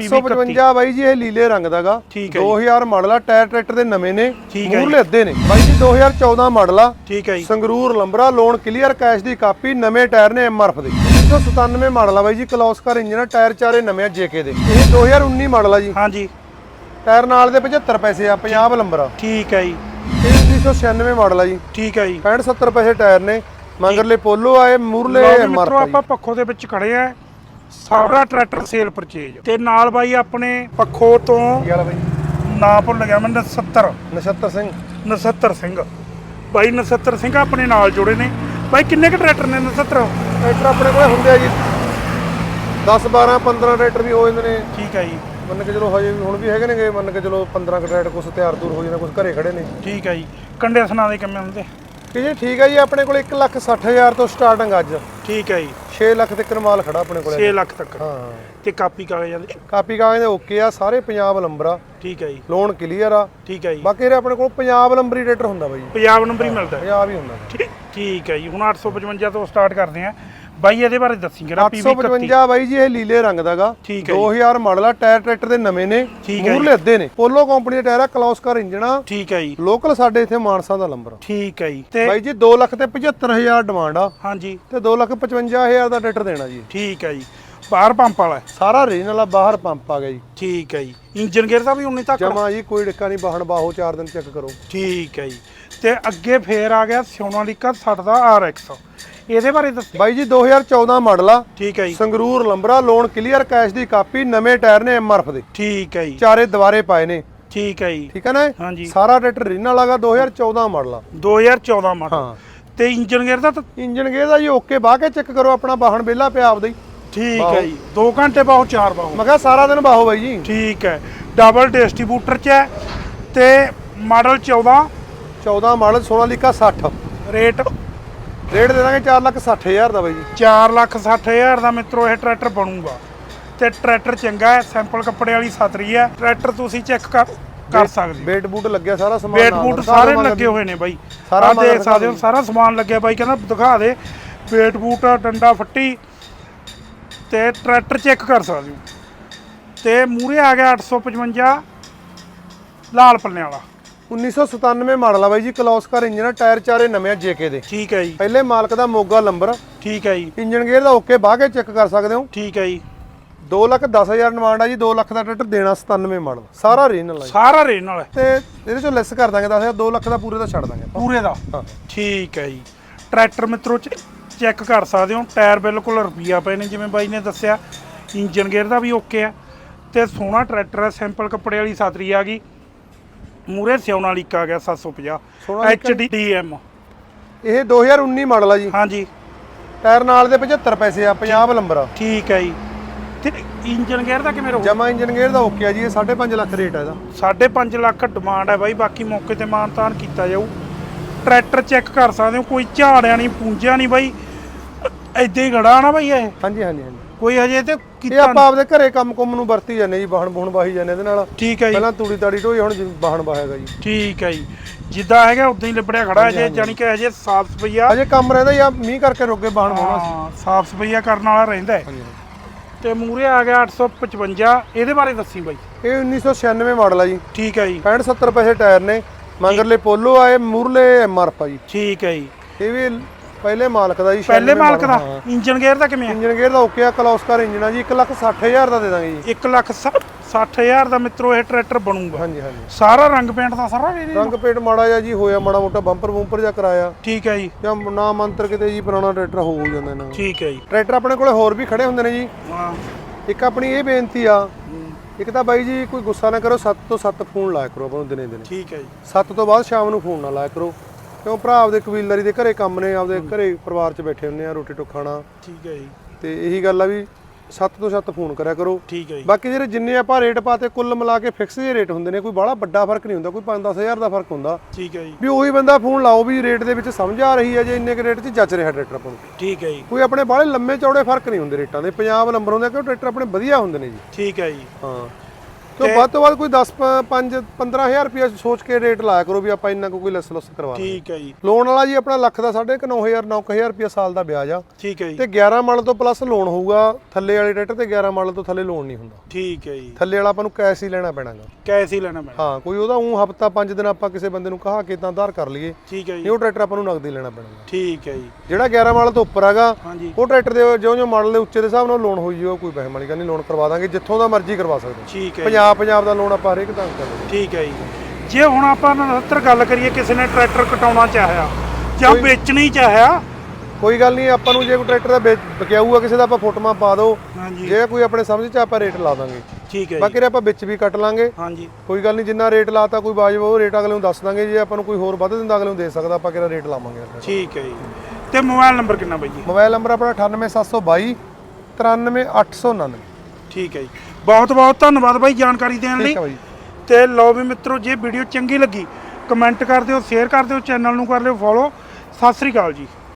155 ਬਾਈ ਜੀ ਇਹ ਲੀਲੇ ਰੰਗ ਦਾਗਾ ਠੀਕ ਹੈ ਜੀ। 2000 ਮਾਡਲ ਆ ਟਾਇਰ ਟਰੈਕਟਰ ਦੇ ਨਵੇਂ ਨੇ। ਮੂਰਲੇ ਅੱਧੇ ਨੇ। ਬਾਈ ਜੀ 2014 ਮਾਡਲ ਆ। ਠੀਕ ਹੈ ਜੀ। ਸੰਗਰੂਰ ਲੰਬਰਾ ਲੋਨ ਕਲੀਅਰ ਕੈਸ਼ ਦੀ ਕਾਪੀ ਨਵੇਂ ਟਾਇਰ ਨੇ ਐਮਆਰਐਫ ਦੇ। 197 ਮਾਡਲ ਆ ਬਾਈ ਜੀ ਕਲੌਸਕਰ ਇੰਜਨ ਟਾਇਰ ਚਾਰੇ ਨਵੇਂ ਆ ਜੇਕੇ ਦੇ। ਇਹ 2019 ਮਾਡਲ ਆ ਜੀ। ਹਾਂਜੀ। ਟਾਇਰ ਨਾਲ ਦੇ 75 ਪੈਸੇ ਆ ਪੰਜਾਬ ਲੰਬਰਾ ਠੀਕ ਹੈ ਜੀ। ਇਹ 1996 ਮਾਡਲ ਆ ਜੀ। ਠੀਕ ਹੈ ਜੀ। 65 70 ਪੈਸੇ ਟਾਇਰ ਨੇ। ਮਗਰਲੇ ਪੋਲੋ ਆਏ ਮੂਰਲੇ ਐਮਆਰਐਫ ਆਪਾਂ ਪੱਖੋ ਦੇ ਵਿੱਚ ਖੜੇ ਆ। ਸਾਰਾ ਟਰੈਕਟਰ ਸੇਲ ਪਰਚੇਜ ਤੇ ਨਾਲ ਬਾਈ ਆਪਣੇ ਪੱਖੋ ਤੋਂ ਕੀ ਹਾਲ ਆ ਬਾਈ। ਨਾਂ ਭੁੱਲ ਗਿਆ ਮੈਂ 70 ਨਛੱਤਰ ਸਿੰਘ। ਨਸੱਤਰ ਸਿੰਘ। ਬਾਈ ਨਸੱਤਰ ਸਿੰਘ ਆਪਣੇ ਨਾਲ ਜੁੜੇ ਨੇ। ਬਾਈ ਕਿੰਨੇ ਕ ਟਰੈਕਟਰ ਨੇ ਨਸੱਤਰ? ਟਰੈਕਟਰ ਆਪਣੇ ਕੋਲੇ ਹੁੰਦੇ ਆ ਜੀ। 10 12 15 ਟਰੈਕਟਰ ਵੀ ਹੋ ਜਾਂਦੇ ਨੇ। ਠੀਕ ਹੈ ਜੀ। ਮੰਨ ਕੇ ਚਲੋ ਹਜੇ ਵੀ ਹੁਣ ਵੀ ਹੈਗੇ ਨੇਗੇ। ਮੰਨ ਕੇ ਚਲੋ 15 ਕੁ ਟਰੈਕਟਰ ਕੁਛ ਤਿਆਰ ਦੂਰ ਹੋ ਜਾਂਦੇ ਕੁਛ ਘਰੇ ਖੜੇ ਨੇ। ਠੀਕ ਹੈ ਜੀ। ਕੰਡਿਸ਼ਨਾਂ ਦੇ ਕਿਵੇਂ ਹੁੰਦੇ? ਕਿ ਜੀ ਠੀਕ ਹੈ ਜੀ ਆਪਣੇ ਕੋਲ 1 ਲੱਖ 60 ਹਜ਼ਾਰ ਤੋਂ ਸਟਾਰਟਿੰਗ ਅੱਜ। ਠੀਕ ਹੈ ਜੀ। 6 ਲੱਖ ਤੱਕ ਮਾਲ ਖੜਾ ਆਪਣੇ ਕੋਲੇ 6 ਲੱਖ ਤੱਕ। ਹਾਂ। ਤੇ ਕਾਪੀ ਕਾਗਜ਼ਾਂ ਦੇ ਕਾਪੀ ਕਾਗਜ਼ ਦੇ ਓਕੇ ਆ ਸਾਰੇ ਪੰਜਾਬ ਲੰਬਰਾ ਠੀਕ ਹੈ ਜੀ। ਲੋਨ ਕਲੀਅਰ ਆ। ਠੀਕ ਹੈ ਜੀ। ਬਾਕੀ ਇਹ ਆਪਣੇ ਕੋਲ ਪੰਜਾਬ ਲੰਬਰੀ ਟਰੈਕਟਰ ਹੁੰਦਾ ਬਾਈ। ਪੰਜਾਬ ਨੰਬਰ ਹੀ ਮਿਲਦਾ। ਪੰਜਾਬ ਹੀ ਹੁੰਦਾ। ਠੀਕ- ਠੀਕ ਹੈ ਜੀ। ਹੁਣ 855 ਤੋਂ ਸਟਾਰਟ ਕਰਦੇ ਆ। ਬਾਈ ਇਹਦੇ ਬਾਰੇ ਦੱਸੀ ਕਿਹੜਾ PV 855 ਬਾਈ ਜੀ ਇਹ ਲੀਲੇ ਰੰਗ ਦਾਗਾ। ਠੀਕ ਹੈ ਜੀ। 2000 ਮਾਡਲ ਆ ਟਾਇਰ ਟਰੈਕਟਰ ਦੇ ਨਵੇਂ ਨੇ ਮੂਰਲੇ ਅੱਧੇ ਨੇ। ਪੋਲੋ ਕੰਪਨੀ ਦੇ ਟਾਇਰ ਆ ਕਲੌਸਕਰ ਇੰਜਨ ਆ। ਠੀਕ ਹੈ ਜੀ। ਲੋਕਲ ਸਾਡੇ ਇੱਥੇ ਮਾਨਸਾ ਦਾ ਲੰਬਰ ਠੀਕ ਹੈ ਜੀ। ਤੇ ਬਾਈ ਜੀ 2 ਲੱਖ ਤੇ 75000 ਡਿਮਾਂਡ ਆ। ਹਾਂਜੀ। ਤੇ 2 ਲੱਖ 55000 ਦਾ ਟਰੈਕਟਰ ਦੇਣਾ ਜੀ। ਠੀਕ ਹੈ ਜੀ। ਬਾਹਰ ਪੰਪ ਵਾਲਾ। ਸਾਰਾ ਰੀਜਨਲ ਆ ਬਾਹਰ ਪੰਪ ਆ ਗਿਆ ਜੀ। ਠੀਕ ਹੈ ਜੀ। ਇੰਜਨ ਗੇਅਰ ਦਾ ਵੀ ਉਨੀ ਤੱਕ? ਜਮਾ ਜੀ ਕੋਈ ਡਿੱਕਾ ਨਹੀਂ ਬਾਹਣ ਬਾਹੋ 4 ਦਿਨ ਚੈੱਕ ਕਰੋ। ਠੀਕ ਹੈ ਜੀ। ਤੇ ਅੱਗੇ ਫੇਰ ਆ ਗਿਆ ਸੋਨਾਲੀਕਾ 60 ਦਾ RX ਇਹਦੇ ਬਾਰੇ ਦੱਸੋ। ਬਾਈ ਜੀ 2014 ਮਾਡਲ ਆ। ਠੀਕ ਹੈ ਜੀ। ਸੰਗਰੂਰ ਲੰਬਰਾ ਲੋਨ ਕਲੀਅਰ ਕੈਸ਼ ਦੀ ਕਾਪੀ ਨਵੇਂ ਟਾਇਰ ਨੇ ਐਮਆਰਐਫ ਦੇ। ਠੀਕ ਹੈ ਜੀ। ਚਾਰੇ ਦੁਬਾਰੇ ਪਾਏ ਨੇ। ਠੀਕ ਹੈ ਜੀ। ਠੀਕ ਹੈ ਨਾ? ਹਾਂਜੀ। ਸਾਰਾ ਟਰੈਕਟਰ ਰੀਜਨਲ ਆਗਾ 2014 ਮਾਡਲ ਆ। 2014 ਮਾਡਲ। ਹਾਂ। ਤੇ ਇੰਜਨ ਗੇਅਰ ਦਾ ਇੰਜਨ ਗੇਅਰ ਦਾ ਜੀ ਓਕੇ ਬਾਹ ਕੇ ਚੈੱਕ ਕਰੋ ਆਪਣਾ ਬਾਹਣ ਵਿਹਲਾ ਪਿਆ ਆਪਦਾ ਹੀ। ਠੀਕ ਹੈ ਜੀ। 2 ਘੰਟੇ ਬਾਹੋ 4 ਬਾਹੋ ਮੈਂ ਕਿਹਾ ਸਾਰਾ ਦਿਨ ਬਾਹੋ ਬਾਈ ਜੀ। ਠੀਕ ਹੈ। ਡਬਲ ਡਿਸਟ੍ਰੀਬਿਊਟਰ ਚ ਹੈ ਤੇ model 14 14 model Sonalika 60 rate rate ਦੇ ਦਾਂਗੇ 4 ਲੱਖ 60 ਹਜ਼ਾਰ ਦਾ ਬਾਈ ਜੀ। 4 ਲੱਖ 60 ਹਜ਼ਾਰ ਦਾ ਮਿੱਤਰੋ ਇਹ ਟਰੈਕਟਰ ਬਣੂਗਾ। ਤੇ ਟਰੈਕਟਰ ਚੰਗਾ ਹੈ ਸੈਂਪਲ ਕੱਪੜੇ ਵਾਲੀ ਸਤਰੀ ਹੈ। ਟਰੈਕਟਰ ਤੁਸੀਂ ਚੈੱਕ ਕਰ ਕਰ ਸਕਦੇ ਹੋ। ਵੇਟ ਬੂਟ ਲੱਗਿਆ ਸਾਰਾ ਸਮਾਨ ਨਾਲ, ਬੂਟ ਸਾਰਾ ਲੱਗੇ ਹੋਏ ਨੇ ਬਾਈ। ਸਾਰਾ ਦੇਖ ਸਕਦੇ ਹੋ ਸਾਰਾ ਸਮਾਨ ਲੱਗਿਆ ਬਾਈ ਕਹਿੰਦਾ ਦਿਖਾ ਦੇ। ਵੇਟ ਬੂਟ ਡੰਡਾ ਫੱਟੀ ਤੇ ਟਰੈਕਟਰ ਚੈੱਕ ਕਰ ਸਕਦੇ ਹੋ। ਤੇ ਮੂਰੇ ਆ ਗਿਆ 855 ਲਾਲ ਪੱਲੇ ਵਾਲਾ। 1997 ਮਾਡਲ ਆ ਬਾਈ ਜੀ ਕਲੌਸਕਰ ਇੰਜਨ ਆ ਟਾਇਰ ਚਾਰੇ ਨਵੇਂ ਆ ਜੇਕੇ ਦੇ। ਠੀਕ ਹੈ ਜੀ। ਪਹਿਲੇ ਮਾਲਕ ਦਾ ਮੋਗਾ ਨੰਬਰ ਠੀਕ ਹੈ ਜੀ। ਇੰਜਨ ਗੇਅਰ ਦਾ ਓਕੇ ਬਾਹ ਕੇ ਚੈੱਕ ਕਰ ਸਕਦੇ ਹੋ। ਠੀਕ ਹੈ ਜੀ। 2 ਲੱਖ 10 ਹਜ਼ਾਰ ਡਿਮਾਂਡ ਆ ਜੀ 2 ਲੱਖ ਦਾ ਟਰੈਕਟਰ ਦੇਣਾ 97 ਮਾਡਲ। ਸਾਰਾ ਰੀਜਨਲ ਆ ਸਾਰਾ ਰੇਨ ਵਾਲਾ। ਹੈ, ਤੇ ਇਹਦੇ ਚੋਂ ਲੈਸ ਕਰ ਦਾਂਗੇ 10000 2 ਲੱਖ ਦਾ ਪੂਰੇ ਦਾ ਛੱਡ ਦਾਂਗੇ। ਪੂਰੇ ਦਾ? ਠੀਕ ਹੈ ਜੀ। ਟਰੈਕਟਰ ਮਿੱਤਰੋ ਚੈੱਕ ਕਰ ਸਕਦੇ ਹੋ ਟਾਇਰ ਬਿਲਕੁਲ ਰੁਪਈਆ ਪਏ ਨੇ ਜਿਵੇਂ ਬਾਈ ਨੇ ਦੱਸਿਆ। ਇੰਜਨ ਗੇਅਰ ਦਾ ਵੀ ਓਕੇ ਆ। ਤੇ ਸੋਹਣਾ ਟਰੈਕਟਰ ਹੈ ਸਿੰਪਲ ਕੱਪੜੇ ਵਾਲੀ ਸਾਤਰੀ ਆ ਗਈ। ਮੂਰੇ ਸਿਉਣਾ ਲੀਕ ਆ ਗਿਆ 750 ਸੋਨਾਲੀਕਾ HD DM ਇਹ 2019 ਮਾਡਲ ਆ ਜੀ। ਹਾਂਜੀ। ਟਾਇਰ ਨਾਲ ਦੇ 75 ਪੈਸੇ ਆ ਪੰਜਾਬ ਨੰਬਰ ਆ। ਠੀਕ ਹੈ ਜੀ। ਤੇ ਇੰਜਨ ਗੇਅਰ ਦਾ ਕਿਵੇਂ ਰਹੂ ਜਮਾ ਇੰਜਨ ਗੇਅਰ ਦਾ ਓਕੇ ਆ ਜੀ ਇਹ 5.5 ਲੱਖ ਰੇਟ ਆ ਇਹਦਾ। 5.5 ਲੱਖ ਡਿਮਾਂਡ ਹੈ ਬਾਈ ਬਾਕੀ ਮੌਕੇ ਤੇ ਮਾਨਤਾਨ ਕੀਤਾ ਜਾਊ। ਟਰੈਕਟਰ ਚੈੱਕ ਕਰ ਸਕਦੇ ਹੋ ਕੋਈ ਝਾੜਿਆ ਨਹੀਂ ਪੂੰਝਿਆ ਨਹੀਂ ਬਾਈ। ਐਦਾਂ ਹੀ ਖੜਾ ਨਾ ਬਾਈ ਇਹ। ਹਾਂਜੀ ਹਾਂਜੀ ਹਾਂਜੀ। ਕੋਈ ਹਜੇ ਤੇ ਇਹ ਕੀਤਾ ਆਪਾਂ ਆਪਦੇ ਘਰੇ ਕੰਮ ਕੁੰਮ ਨੂੰ ਵਰਤੀ ਜਾਂਦੇ ਜੀ ਬਾਹਣ ਬੂਹਣ ਵਾਹੀ ਜਾਂਦੇ ਇਹਦੇ ਨਾਲ। ਠੀਕ ਹੈ ਜੀ। ਪਹਿਲਾਂ ਤੂੜੀ ਤਾੜੀ ਢੋਈ ਹੁਣ ਬਾਹਣ ਵਾਹੇਗਾ ਜੀ। ਠੀਕ ਹੈ ਜੀ। ਜਿੱਦਾਂ ਹੈਗਾ ਉਦਾਂ ਹੀ ਲਿਬੜਿਆ ਖੜਾ ਹੈ ਜੇ ਜਾਨੀ ਕਿ ਹਜੇ ਸਾਫ਼ ਸਫਾਈਆ ਅਜੇ ਕੰਮ ਰਹਿੰਦਾ ਜਾਂ ਮੀਂਹ ਕਰਕੇ ਰੁਕੇ ਬਾਹਣ ਹੋਣਾ ਸੀ ਸਾਫ਼ ਸਫਾਈਆ ਕਰਨ ਵਾਲਾ ਰਹਿੰਦਾ ਹੈ। ਤੇ ਮੂਰੇ ਆ ਗਿਆ 855 ਇਹਦੇ ਬਾਰੇ ਦੱਸੀ ਬਾਈ। ਇਹ 1996 ਮਾਡਲ ਆ ਜੀ। ਠੀਕ ਹੈ ਜੀ। 65 70 ਪੈਸੇ ਟਾਇਰ ਨੇ। ਮਗਰਲੇ ਪੋਲੋ ਆਏ ਮੂਰਲੇ ਐਮਆਰਐਫ ਆ ਜੀ। ਠੀਕ ਹੈ ਜੀ। ਇਹ ਵੀ ਪਹਿਲੇ ਮਾਲਕ ਦਾ ਜੀ ਪਹਿਲੇ 96 ਮਾਲਕ ਦਾ। ਇੰਜਨ ਗੇਅਰ ਦਾ ਕਿਵੇਂ ਆ? ਇੰਜਨ ਗੇਅਰ ਦਾ ਓਕੇ ਆ ਕਲੌਸਕਰ ਇੰਜਨ ਆ ਜੀ 1 ਲੱਖ 60 ਹਜ਼ਾਰ ਦਾ ਦੇ ਦਾਂਗੇ ਜੀ। 1 ਲੱਖ 60 ਹਜ਼ਾਰ ਦਾ ਮਿੱਤਰੋ ਇਹ ਟਰੈਕਟਰ ਬਣੂਗਾ। ਹਾਂਜੀ ਹਾਂਜੀ। ਸਾਰਾ ਰੰਗ ਪੇਂਟ ਦਾ ਸਾਰਾ ਇਹਦੇ ਰੰਗ ਪੇਟ ਮਾੜਾ ਜਿਹਾ ਜੀ ਹੋਇਆ ਮਾੜਾ ਮੋਟਾ ਬੰਪਰ ਬੂੰਪਰ ਜਾਂ ਕਰਾਇਆ। ਠੀਕ ਹੈ ਜੀ। ਜਾਂ ਨਾ ਮੰਤਰ ਕਿਤੇ ਜੀ ਪੁਰਾਣਾ ਟਰੈਕਟਰ ਹੋ ਜਾਂਦਾ ਇਹਨਾਂ ਠੀਕ ਹੈ ਜੀ। ਟਰੈਕਟਰ ਆਪਣੇ ਕੋਲੇ ਹੋਰ ਵੀ ਖੜੇ ਹੁੰਦੇ ਨੇ ਜੀ। ਹਾਂ। ਇੱਕ ਆਪਣੀ ਇਹ ਬੇਨਤੀ ਆ ਇੱਕ ਤਾਂ ਬਾਈ ਜੀ ਕੋਈ ਗੁੱਸਾ ਨਾ ਕਰੋ 7 ਤੋਂ 7 ਫੋਨ ਲਾਇਆ ਕਰੋ ਆਪਾਂ ਨੂੰ ਦਿਨੇ ਦਿਨੇ। ਠੀਕ ਹੈ ਜੀ। 7 ਤੋਂ ਬਾਅਦ ਸ਼ਾਮ ਨੂੰ ਫੋਨ ਨਾ ਲਾਇਆ ਕਰੋ। ਕਿਉਂ ਭਰਾ ਆਪਦੇ ਕਬੀਲਦਾਰੀ ਦੇ ਘਰੇ ਕੰਮ ਨੇ ਆਪਦੇ ਘਰੇ ਪਰਿਵਾਰ 'ਚ ਬੈਠੇ ਹੁੰਦੇ ਆ ਰੋਟੀ ਟੁੱਕ ਖਾਣਾ। ਠੀਕ ਹੈ ਜੀ। ਤੇ ਇਹੀ ਗੱਲ ਆ ਵੀ 7 ਤੋਂ 7 ਫੋਨ ਕਰਿਆ ਕਰੋ। ਠੀਕ ਹੈ ਜੀ। ਬਾਕੀ ਜਿਹੜੇ ਜਿੰਨੇ ਆਪਾਂ ਰੇਟ ਪਾਤੇ ਕੁੱਲ ਮਿਲਾ ਕੇ ਫਿਕਸ ਜਿਹੇ ਰੇਟ ਹੁੰਦੇ ਨੇ ਕੋਈ ਬੜਾ ਵੱਡਾ ਫ਼ਰਕ ਨਹੀਂ ਹੁੰਦਾ ਕੋਈ 5-10000 ਦਾ ਫ਼ਰਕ ਹੁੰਦਾ। ਠੀਕ ਹੈ ਜੀ। ਵੀ ਉਹੀ ਬੰਦਾ ਫੋਨ ਲਾਓ ਵੀ ਰੇਟ ਦੇ ਵਿੱਚ ਸਮਝ ਆ ਰਹੀ ਹੈ ਜੇ ਇੰਨੇ ਕੁ ਰੇਟ 'ਚ ਜੱਜ ਰਿਹਾ ਟਰੈਕਟਰ ਆਪਾਂ ਨੂੰ। ਠੀਕ ਹੈ ਜੀ। ਕੋਈ ਆਪਣੇ ਬਾਹਲੇ ਲੰਮੇ ਚੌੜੇ ਫ਼ਰਕ ਨਹੀਂ ਹੁੰਦੇ ਰੇਟਾਂ ਦੇ ਪੰਜਾਬ ਨੰਬਰ ਹੁੰਦੇ ਕਿਉਂ ਟਰੈਕਟਰ ਆਪਣੇ ਵਧੀਆ ਹੁੰਦੇ ਨੇ ਜੀ। ਠੀਕ ਹੈ ਜੀ। ਹਾਂ। ਤੋਂ ਵੱਧ ਤੋਂ ਵੱਧ ਕੋਈ 10 5 15000 ਰੁਪਏ ਸੋਚ ਕੇ ਰੇਟ ਲਾਇਆ ਕਰੋ ਵੀ ਆਪਾਂ ਇੰਨਾ ਕੋਈ ਲੈਸ ਲੁੱਸ ਕਰਵਾ। ਠੀਕ ਹੈ ਜੀ। ਲੋਨ ਵਾਲਾ ਜੀ ਆਪਣਾ ਲੱਖ ਦਾ 9500 9000 ਰੁਪਏ ਸਾਲ ਦਾ ਵਿਆਜ ਆ। ਠੀਕ ਹੈ ਜੀ। ਤੇ 11 ਮਾਡਲ ਤੋਂ ਪਲੱਸ ਲੋਨ ਹੋਊਗਾ ਥੱਲੇ ਵਾਲੇ ਟਰੈਕਟਰ ਤੇ 11 ਮਾਡਲ ਤੋਂ ਥੱਲੇ ਲੋਨ ਨਹੀਂ ਹੁੰਦਾ। ਠੀਕ ਹੈ ਜੀ। ਥੱਲੇ ਵਾਲਾ ਆਪਾਂ ਨੂੰ ਕੈਸ਼ ਹੀ ਲੈਣਾ ਪੈਣਾਗਾ ਕੈਸ਼ ਹੀ ਲੈਣਾ ਪੈਣਾ। ਹਾਂ ਕੋਈ ਉਹਦਾ ਉਹ ਹਫਤਾ 5 ਦਿਨ ਆਪਾਂ ਕਿਸੇ ਬੰਦੇ ਨੂੰ ਕਹਾ ਕੇ ਤਾਂ ਆਧਾਰ ਕਰ ਲਈਏ। ਠੀਕ ਹੈ ਜੀ। ਉਹ ਟਰੈਕਟਰ ਆਪਾਂ ਨੂੰ ਨਗਦ ਹੀ ਲੈਣਾ ਪੈਣਾਗਾ ਠੀਕ ਹੈ ਜੀ। ਜਿਹੜਾ 11 ਮਾਡਲ ਤੋਂ ਉੱਪਰ ਹੈਗਾ ਉਹ ਟਰੈਕਟਰ ਦੇ ਜਿਉਂ ਜਿਉਂ ਮਾਡਲ ਦੇ ਉੱਚੇ ਦੇ ਹਿਸਾਬ ਨਾਲ ਲੋਨ ਹੋਈ ਜਾਊਗਾ ਕੋਈ ਪੈਸੇ ਵਾਲੀ ਗੱਲ ਨਹੀਂ ਲੋਨ ਕਰਵਾ ਦਾਂਗੇ ਜਿੱਥੋਂ ਦਾ ਮਰਜ਼ੀ ਕਰਵਾ ਸਕਦੇ। ਠੀਕ ਹੈ ਜੀ, ਪੰਜਾਬ ਪੰਜਾਬ ਦਾ ਲੋਨ ਆਪਾਂ ਹਰੇਕ ਤਾਂ ਕਰਦੇ ਠੀਕ ਹੈ ਜੀ। ਜੇ ਹੁਣ ਆਪਾਂ 69 ਗੱਲ ਕਰੀਏ ਕਿਸੇ ਨੇ ਟਰੈਕਟਰ ਕਟਾਉਣਾ ਚਾਹਿਆ ਜਾਂ ਵੇਚਣੀ ਚਾਹਿਆ ਕੋਈ ਗੱਲ ਨਹੀਂ ਆਪਾਂ ਨੂੰ ਜੇ ਕੋਈ ਟਰੈਕਟਰ ਦਾ ਵੇਚ- ਵਿਕਿਆਊਗਾ ਕਿਸੇ ਦਾ ਆਪਾਂ ਫੋਟੋਆਂ ਪਾ ਦਿਓ। ਹਾਂਜੀ। ਜੇ ਕੋਈ ਆਪਣੇ ਸਮਝ ਚ ਆਪਾਂ ਰੇਟ ਲਾ ਦਾਂਗੇ। ਠੀਕ ਹੈ ਜੀ। ਬਾਕੀ ਰੇ ਆਪਾਂ ਵਿੱਚ ਵੀ ਕੱਟ ਲਾਂਗੇ। ਹਾਂਜੀ। ਕੋਈ ਗੱਲ ਨਹੀਂ ਜਿੰਨਾ ਰੇਟ ਲਾਤਾ ਕੋਈ ਵਾਜਬ ਉਹ ਰੇਟ ਅਗਲੇ ਨੂੰ ਦੱਸ ਦਾਂਗੇ। ਜੇ ਆਪਾਂ ਨੂੰ ਕੋਈ ਹੋਰ ਵੱਧ ਦਿੰਦਾ ਅਗਲੇ ਨੂੰ ਦੇ ਸਕਦਾ ਆਪਾਂ ਕਿਹੜਾ ਰੇਟ ਲਾਵਾਂਗੇ ਠੀਕ ਹੈ ਜੀ। ਤੇ ਮੋਬਾਈਲ ਨੰਬਰ ਕਿੰਨਾ ਬਾਈ ਜੀ? ਮੋਬਾਈਲ ਨੰਬਰ ਆਪਣਾ 98722 93899 ਠੀਕ ਹੈ ਜੀ। ਬਹੁਤ ਬਹੁਤ ਧੰਨਵਾਦ ਬਾਈ ਜਾਣਕਾਰੀ ਦੇਣ ਲਈ। ਠੀਕ ਹੈ ਬਾਈ। ਤੇ ਲਓ ਵੀ ਮਿੱਤਰੋ ਜੇ ਵੀਡੀਓ ਚੰਗੀ ਲੱਗੀ ਕਮੈਂਟ ਕਰ ਦਿਓ ਸ਼ੇਅਰ ਕਰ ਦਿਓ ਚੈਨਲ ਨੂੰ ਕਰ ਲਿਓ ਫੋਲੋ ਸਤਿ ਸ੍ਰੀ ਅਕਾਲ ਜੀ।